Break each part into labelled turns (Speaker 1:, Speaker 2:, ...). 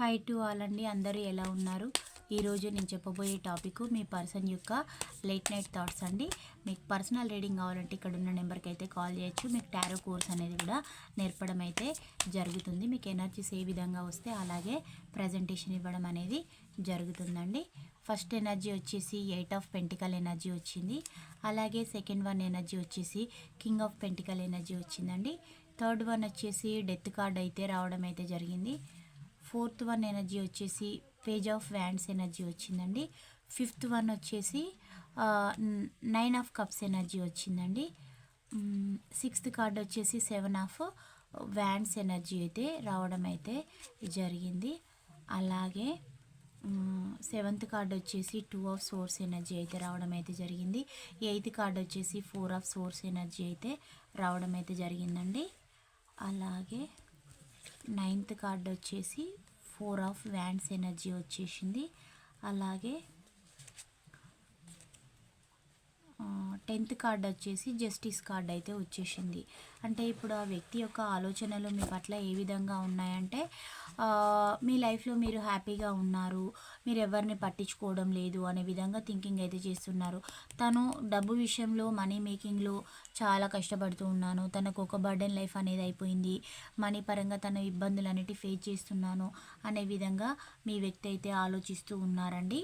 Speaker 1: High to all అండి. అందరూ ఎలా ఉన్నారు? ఈరోజు నేను చెప్పబోయే టాపిక్ మీ పర్సన్ యొక్క లేట్ నైట్ థాట్స్ అండి. మీకు పర్సనల్ రీడింగ్ కావాలంటే ఇక్కడ ఉన్న నెంబర్కి అయితే కాల్ చేయొచ్చు. మీకు టారో కోర్స్ అనేది కూడా నేర్పడం అయితే జరుగుతుంది. మీకు ఎనర్జీస్ ఏ విధంగా వస్తే అలాగే ప్రజెంటేషన్ ఇవ్వడం అనేది జరుగుతుందండి. ఫస్ట్ ఎనర్జీ వచ్చేసి ఎయిట్ ఆఫ్ పెంటికల్ ఎనర్జీ వచ్చింది. అలాగే సెకండ్ వన్ ఎనర్జీ వచ్చేసి కింగ్ ఆఫ్ పెంటికల్ ఎనర్జీ వచ్చిందండి. థర్డ్ వన్ వచ్చేసి డెత్ కార్డ్ అయితే రావడం అయితే జరిగింది. ఫోర్త్ వన్ ఎనర్జీ వచ్చేసి పేజ్ ఆఫ్ వ్యాండ్స్ ఎనర్జీ వచ్చిందండి. ఫిఫ్త్ వన్ వచ్చేసి నైన్ ఆఫ్ కప్స్ ఎనర్జీ వచ్చిందండి. సిక్స్త్ కార్డ్ వచ్చేసి సెవెన్ ఆఫ్ వ్యాండ్స్ ఎనర్జీ అయితే రావడం అయితే జరిగింది. అలాగే సెవెంత్ కార్డ్ వచ్చేసి టూ ఆఫ్ సోర్స్ ఎనర్జీ అయితే రావడం అయితే జరిగింది. ఎయిత్ కార్డ్ వచ్చేసి ఫోర్ ఆఫ్ సోర్స్ ఎనర్జీ అయితే రావడం అయితే జరిగిందండి. అలాగే నైన్త్ కార్డ్ వచ్చేసి ఫోర్ ఆఫ్ వ్యాండ్స్ ఎనర్జీ వచ్చేసింది. అలాగే టెన్త్ కార్డ్ వచ్చేసి జస్టిస్ కార్డ్ అయితే వచ్చేసింది. అంటే ఇప్పుడు ఆ వ్యక్తి యొక్క ఆలోచనలు మీ పట్ల ఏ విధంగా ఉన్నాయంటే మీ లైఫ్లో మీరు హ్యాపీగా ఉన్నారు మీరు ఎవరిని పట్టించుకోవడం లేదు అనే విధంగా థింకింగ్ అయితే చేస్తున్నారు. తను డబ్బు విషయంలో మనీ మేకింగ్లో చాలా కష్టపడుతూ ఉన్నాను. తనకు ఒక బర్డెన్ లైఫ్ అనేది అయిపోయింది. మనీ పరంగా తన ఇబ్బందులు అనేవి ఫేస్ చేస్తున్నాను అనే విధంగా మీ వ్యక్తి అయితే ఆలోచిస్తూ ఉన్నారండి.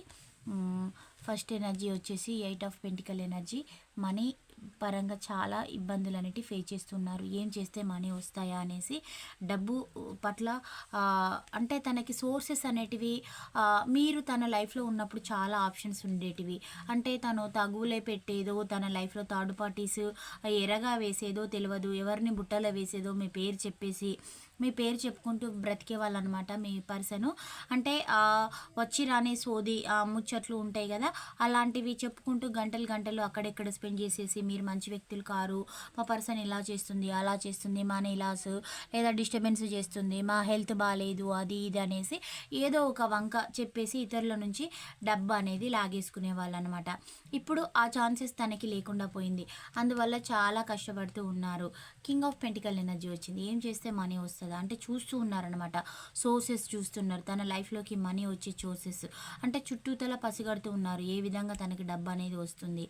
Speaker 1: ఫస్ట్ ఎనర్జీ వచ్చేసి eight of pentacle energy. Money పరంగా చాలా ఇబ్బందులు అనేవి ఫేస్ చేస్తున్నారు. ఏం చేస్తే మనీ వస్తాయా అనేసి. డబ్బు పట్ల అంటే తనకి సోర్సెస్ అనేటివి మీరు తన లైఫ్లో ఉన్నప్పుడు చాలా ఆప్షన్స్ ఉండేటివి. అంటే తను తగులే పెట్టేదో తన లైఫ్లో థర్డ్ పార్టీస్ ఎరగా వేసేదో తెలియదు ఎవరిని బుట్టలో వేసేదో మీ పేరు చెప్పేసి మీ పేరు చెప్పుకుంటూ బ్రతికే వాళ్ళు అనమాట మీ పర్సన్. అంటే వచ్చి రాని సోది ముచ్చట్లు ఉంటాయి కదా అలాంటివి చెప్పుకుంటూ గంటలు గంటలు అక్కడెక్కడ స్పెండ్ చేసేసి మీరు మంచి వ్యక్తులు కారు మా పర్సన్ ఇలా చేస్తుంది అలా చేస్తుంది మా లాస్ లేదా డిస్టర్బెన్స్ చేస్తుంది మా హెల్త్ బాగాలేదు అది ఇది అనేసి ఏదో ఒక వంక చెప్పేసి ఇతరుల నుంచి డబ్బు అనేది లాగేసుకునే వాళ్ళు అనమాట ఇప్పుడు ఆ ఛాన్సెస్ తనకి లేకుండా పోయింది. అందువల్ల చాలా కష్టపడుతూ ఉన్నారు. కింగ్ ఆఫ్ పెంటికల్ ఎనర్జీ వచ్చింది. ఏం చేస్తే మనీ వస్తుంది? అంటే చూస్తూ ఉన్నారనమాట సోర్సెస్ చూస్తున్నారు. తన లైఫ్లోకి మనీ వచ్చే సోర్సెస్ అంటే చుట్టూతల పసిగడుతూ ఉన్నారు. ఏ విధంగా తనకి డబ్బు అనేది వస్తుంది?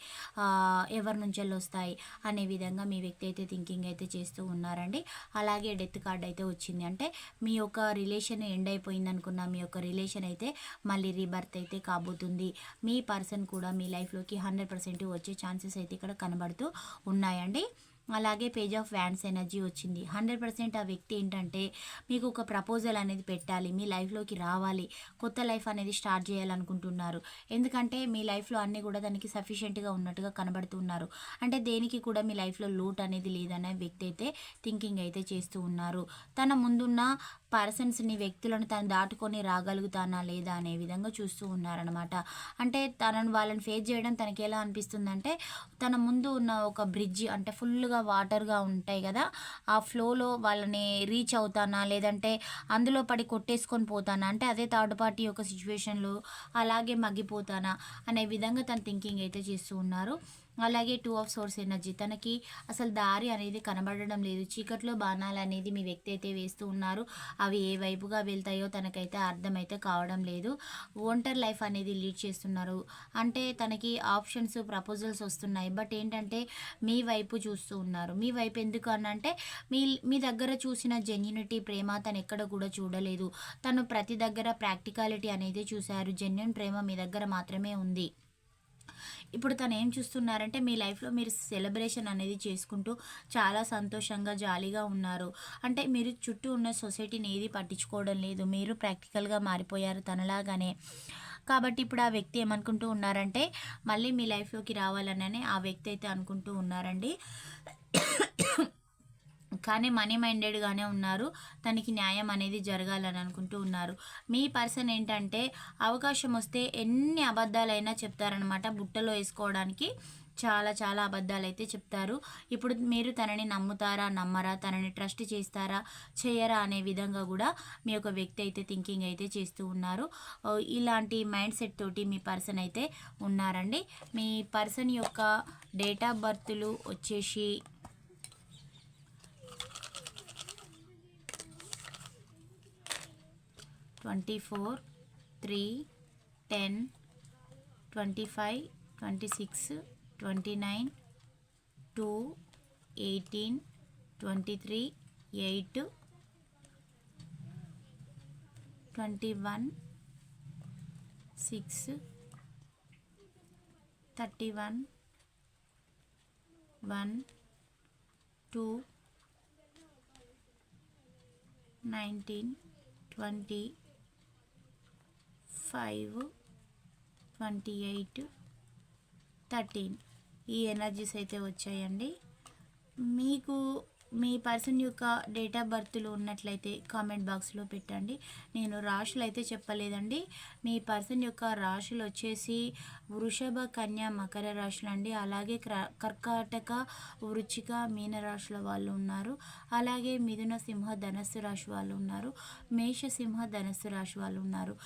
Speaker 1: ఎవరి నుంచి వస్తాయి? అనే విధంగా మీ వ్యక్తి అయితే థింకింగ్ అయితే చేస్తూ ఉన్నారండి. అలాగే డెత్ కార్డ్ అయితే వచ్చింది. అంటే మీ యొక్క రిలేషన్ ఎండ్ అయిపోయింది అనుకున్న మీ యొక్క రిలేషన్ అయితే మళ్ళీ రీబర్త్ అయితే కాబోతుంది. మీ పర్సన్ కూడా మీ లైఫ్లోకి హండ్రెడ్ పర్సెంట్ వచ్చే ఛాన్సెస్ అయితే ఇక్కడ కనబడుతూ ఉన్నాయండి. అలాగే పేజ్ ఆఫ్ వ్యాండ్స్ ఎనర్జీ వచ్చింది. హండ్రెడ్ పర్సెంట్ ఆ వ్యక్తి ఏంటంటే మీకు ఒక ప్రపోజల్ అనేది పెట్టాలి మీ లైఫ్లోకి రావాలి కొత్త లైఫ్ అనేది స్టార్ట్ చేయాలనుకుంటున్నారు. ఎందుకంటే మీ లైఫ్లో అన్నీ కూడా దానికి సఫిషియెంట్గా ఉన్నట్టుగా కనబడుతున్నారు అంటే దేనికి కూడా మీ లైఫ్లో లోటు అనేది లేదనే వ్యక్తి అయితే థింకింగ్ అయితే చేస్తూ ఉన్నారు. తన ముందున్న పర్సన్స్ని వ్యక్తులను తను దాటుకొని రాగలుగుతానా లేదా అనే విధంగా చూస్తూ ఉన్నారనమాట అంటే తనను వాళ్ళని ఫేస్ చేయడం తనకి ఎలా అనిపిస్తుందంటే తన ముందు ఉన్న ఒక బ్రిడ్జ్ అంటే ఫుల్గా వాటర్గా ఉంటాయి కదా ఆ ఫ్లోలో వాళ్ళని రీచ్ అవుతానా? లేదంటే అందులో పడి కొట్టేసుకొని పోతానా? అంటే అదే థర్డ్ పార్టీ యొక్క సిచ్యువేషన్లో అలాగే మగ్గిపోతానా? అనే విధంగా తన థింకింగ్ అయితే చేస్తూ ఉన్నారు. అలాగే టూ ఆఫ్ సోర్స్ ఎనర్జీ. తనకి అసలు దారి అనేది కనబడడం లేదు. చీకట్లో బాణాలు అనేది మీ వ్యక్తి అయితే వేస్తూ ఉన్నారు. అవి ఏ వైపుగా వెళ్తాయో తనకైతే అర్థమైతే కావడం లేదు. ఒంటరి లైఫ్ అనేది లీడ్ చేస్తున్నారు. అంటే తనకి ఆప్షన్స్ ప్రపోజల్స్ వస్తున్నాయి. బట్ ఏంటంటే మీ వైపు చూస్తూ ఉన్నారు. మీ వైపు ఎందుకు అని అంటే మీ మీ దగ్గర చూసిన జెన్యునిటీ ప్రేమ తను ఎక్కడ కూడా చూడలేదు. తను ప్రతి దగ్గర ప్రాక్టికాలిటీ అనేది చూశారు. జెన్యున్ ప్రేమ మీ దగ్గర మాత్రమే ఉంది. ఇప్పుడు తను ఏం చూస్తున్నారంటే మీ లైఫ్లో మీరు సెలబ్రేషన్ అనేది చేసుకుంటూ చాలా సంతోషంగా జాలీగా ఉన్నారు. అంటే మీరు చుట్టూ ఉన్న సొసైటీని ఏది పట్టించుకోవడం లేదు. మీరు ప్రాక్టికల్గా మారిపోయారు తనలాగానే. కాబట్టి ఇప్పుడు ఆ వ్యక్తి ఏమనుకుంటూ ఉన్నారంటే మళ్ళీ మీ లైఫ్లోకి రావాలనని ఆ వ్యక్తి అయితే అనుకుంటూ ఉన్నారండి. కానీ మనీ మైండెడ్గానే ఉన్నారు. తనకి న్యాయం అనేది జరగాలని అనుకుంటూ ఉన్నారు. మీ పర్సన్ ఏంటంటే అవకాశం వస్తే ఎన్ని అబద్ధాలైనా చెప్తారనమాట బుట్టలో వేసుకోవడానికి చాలా చాలా అబద్ధాలు అయితే చెప్తారు. ఇప్పుడు మీరు తనని నమ్ముతారా నమ్మరా తనని ట్రస్ట్ చేస్తారా చేయరా అనే విధంగా కూడా మీ యొక్క వ్యక్తి అయితే థింకింగ్ అయితే చేస్తూ ఉన్నారు. ఇలాంటి మైండ్ సెట్ తోటి మీ పర్సన్ అయితే ఉన్నారండి. మీ పర్సన్ యొక్క డేట్ ఆఫ్ బర్త్లు వచ్చేసి twenty four three ten twenty five twenty six twenty nine two eighteen twenty three eight twenty one six thirty one one two nineteen twenty five twenty eight thirteen ఈ energies అయితే వచ్చాయండి. మీకు మీ person యొక్క date of బర్త్లు ఉన్నట్లయితే comment బాక్స్లో పెట్టండి. నేను రాశులు అయితే చెప్పలేదండి. మీ పర్సన్ యొక్క రాశులు వచ్చేసి వృషభ కన్య మకర రాశులు అండి. అలాగే క్ర- కర్కాటక వృచ్చిక మీన రాశుల వాళ్ళు ఉన్నారు. అలాగే మిథున సింహ ధనస్సు రాశి వాళ్ళు ఉన్నారు. మేష సింహ ధనస్సు రాశి వాళ్ళు ఉన్నారు.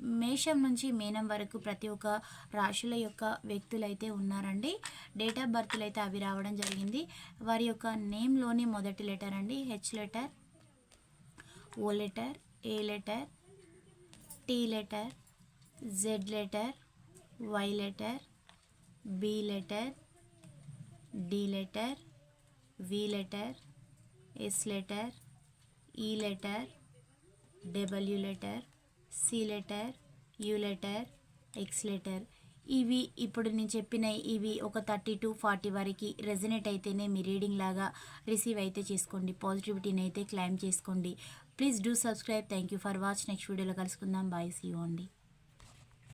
Speaker 1: మేషం నుంచి మీనం వరకు ప్రతి ఒక్క రాశుల యొక్క వ్యక్తులు అయితే ఉన్నారండి. డేట్ ఆఫ్ బర్త్లు అయితే అవి రావడం జరిగింది. వారి యొక్క నేమ్లో లోని మొదటి లెటర్ అండి. H letter O letter A letter T letter Z letter Y letter B letter D letter V letter S letter E letter W letter C letter U letter X letter. ఇవి ఇప్పుడు నేను చెప్పిన ఇవి ఒక thirty to forty వరకు resonate అయితేనే మీ reading లాగా రిసీవ్ అయితే చేసుకోండి. పాజిటివిటీని అయితే క్లైమ్ చేసుకోండి. Please do subscribe. Thank you for watch. Next వీడియోలో కలుసుకుందాం. బాయ్. సీ అండి.